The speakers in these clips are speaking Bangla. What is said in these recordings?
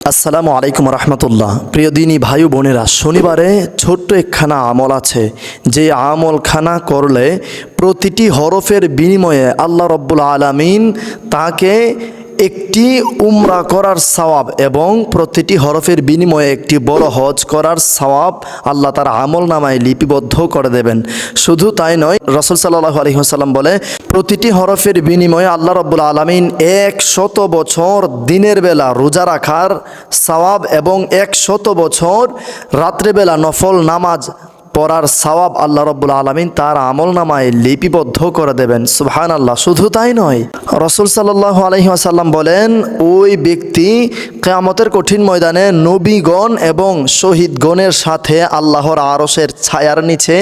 আসসালামু আলাইকুম রহমতুল্লাহ। প্রিয় দিনী ভাই বোনেরা, শনিবারে ছোট্ট একখানা আমল আছে। যে আমলখানা করলে প্রতিটি হরফের বিনিময়ে আল্লাহ রব্বুল আলামিন তাকে একটি উমরা করার সওয়াব এবং প্রতিটি হরফের বিনিময়ে একটি বড় হজ করার সওয়াব আল্লাহ তার আমল নামায় লিপিবদ্ধ করে দেবেন। শুধু তাই নয়, রসুল সাল্লাহ আলহিহাসাল্লাম বলে, প্রতিটি হরফের বিনিময়ে আল্লাহ রব্বুল আলমিন এক শত বছর দিনের বেলা রোজা রাখার সওয়াব এবং এক শত বছর রাত্রেবেলা নফল নামাজ পড়ার সওয়াব আল্লাহ রব্বুল আলমিন তার আমল নামায় লিপিবদ্ধ করে দেবেন। সুহান আল্লাহ শুধু তাই নয়, রসুল সাল্লাহ আলহিহাসাল্লাম বলেন, ওই ব্যক্তি কেয়ামতের কঠিন ময়দানে নবীগণ এবং শহীদগণের সাথে আল্লাহর আরসের ছায়ার নিচে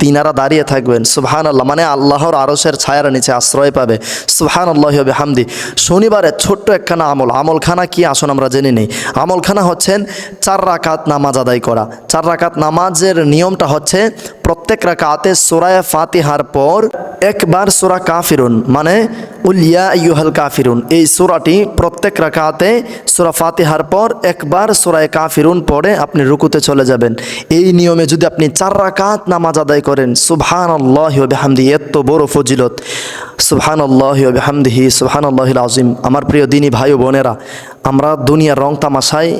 তিনারা দাঁড়িয়ে থাকবেন। সুবহান আল্লাহ মানে আল্লাহর আরসের ছায়ার নিচে আশ্রয় পাবে। সুবহান আল্লাহ হবে হামদি শনিবারে ছোট্ট একখানা আমল। আমলখানা কি আসুন আমরা জেনে নিই। আমলখানা হচ্ছেন চার রাকাত নামাজ আদায় করা। চার রাকাত নামাজের নিয়মটা হচ্ছে প্রত্যেক রাকাতে সোরায় ফাতিহার পর একবার সোরা কাফিরুন। মানে উলিয়া ইউহাল কাফিরুন। এই সোরাটি প্রত্যেক রাকাতে সোরা ফাতিহার পর একবার সোরায় কাফিরুন পরে আপনি রুকুতে চলে যাবেন। এই নিয়মে যদি আপনি চার রাকাত নামাজ আদায় করেন সুবহান আল্লাহ হামদি এত বড় ফজিলত। সুবহান আল্লাহ হামদিহি সুবহান আল্লাহ আজিম আমার প্রিয় দিনী ভাই ও বোনেরা, আমরা দুনিয়ার রং তামাশায়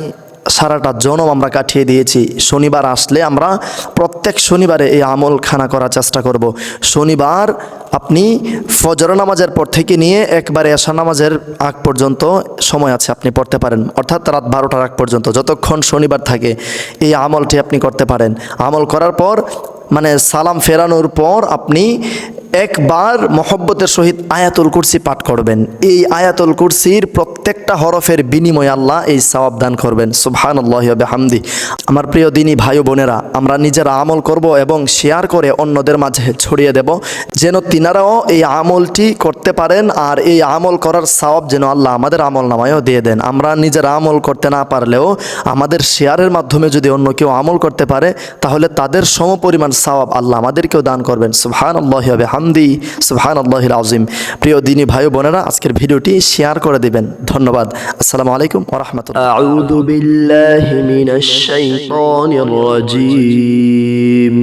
সারাটা জনম আমরা কাটিয়ে দিয়েছি। শনিবার আসলে আমরা প্রত্যেক শনিবারে এই আমল খানা করার চেষ্টা করব। শনিবার আপনি ফজর নামাজের পর থেকে নিয়ে একবারে এশা নামাজের আগ পর্যন্ত সময় আছে আপনি পড়তে পারেন। অর্থাৎ রাত বারোটার আগ পর্যন্ত, যতক্ষণ শনিবার থাকে, এই আমলটি আপনি করতে পারেন। আমল করার পর মানে সালাম ফেরানোর পর আপনি একবার মহব্বতের সহিত আয়াতুল কুরসি পাঠ করবেন। এই আয়াতুল কুরসির প্রত্যেকটা হরফের বিনিময়ে আল্লাহ এই সওয়াব দান করবেন। সুবহান আল্লাহ হামদি আমার প্রিয় দিনী ভাই বোনেরা, আমরা নিজেরা আমল করব এবং শেয়ার করে অন্যদের মাঝে ছড়িয়ে দেব, যেন তিনারাও এই আমলটি করতে পারেন আর এই আমল করার সওয়াব যেন আল্লাহ আমাদের আমল নামায়ও দিয়ে দেন। আমরা নিজেরা আমল করতে না পারলেও আমাদের শেয়ারের মাধ্যমে যদি অন্য কেউ আমল করতে পারে, তাহলে তাদের সমপরিমাণ সওয়াব আল্লাহ আমাদেরকেও দান করবেন। সুবহান আল্লাহ হবে হামদি সুবহান আল্লাহ আজিম প্রিয় দিনী ভাই ও বোনেরা আজকের ভিডিওটি শেয়ার করে দিবেন ধন্যবাদ আসসালামু আলাইকুম ওরহমতুল্লাহ أعوذ بالله من الشيطان الرجيم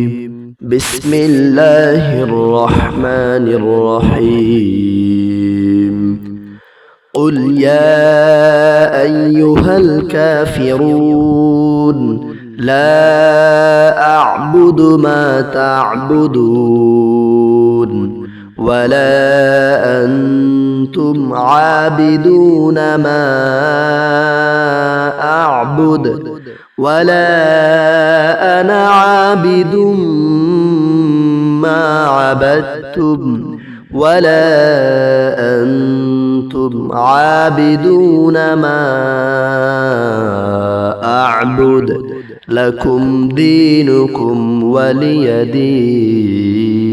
بسم الله الرحمن الرحيم قل يا أيها الكافرون لا أعبد ما تعبدون ولا أنتم عابدون ما أعبد ولا أنا عابد ما عبدتم ولا أنتم عابدون ما أعبد لكم دينكم ولي دين